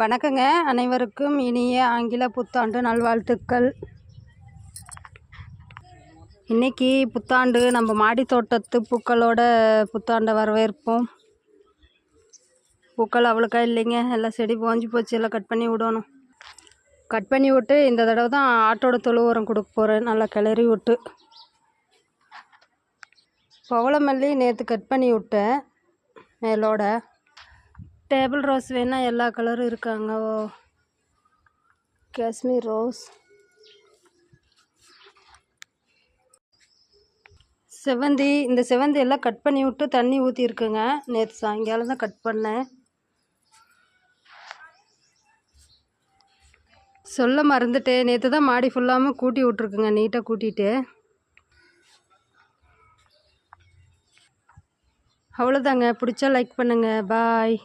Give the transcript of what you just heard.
வணக்கங்க. அனைவருக்கும் இனிய ஆங்கில புத்தாண்டு நல்வாழ்த்துக்கள். இன்னைக்கு புத்தாண்டு நம்ம மாடி தோட்டத்து பூக்களோட புத்தாண்டை வரவேற்போம். பூக்கள் அவ்வளோக்கா இல்லைங்க. எல்லாம் செடி போஞ்சு போச்சு. எல்லாம் கட் பண்ணி விடணும். கட் பண்ணி விட்டு இந்த தடவை தான் ஆட்டோட தொழு உரம் கொடுக்க போகிறேன் நல்லா கிளறி விட்டு. பவளமல்லி நேற்று கட் பண்ணி விட்டேன். மேலோட. டேபிள் ரோஸ் வேணால் எல்லா கலரும் இருக்காங்க. ஓ காஷ்மீர் ரோஸ். செவந்தி இந்த செவந்தி எல்லாம் கட் பண்ணி விட்டு தண்ணி ஊற்றிருக்குங்க நேற்று சாயங்காலம் தான் கட் பண்ணேன். சொல்ல மறந்துட்டேன். நேற்று தான் மாடி ஃபுல்லாமல் கூட்டி விட்ருக்குங்க நீட்டாக கூட்டிகிட்டு அவ்வளோதாங்க பிடிச்சா லைக் பண்ணுங்கள் பாய்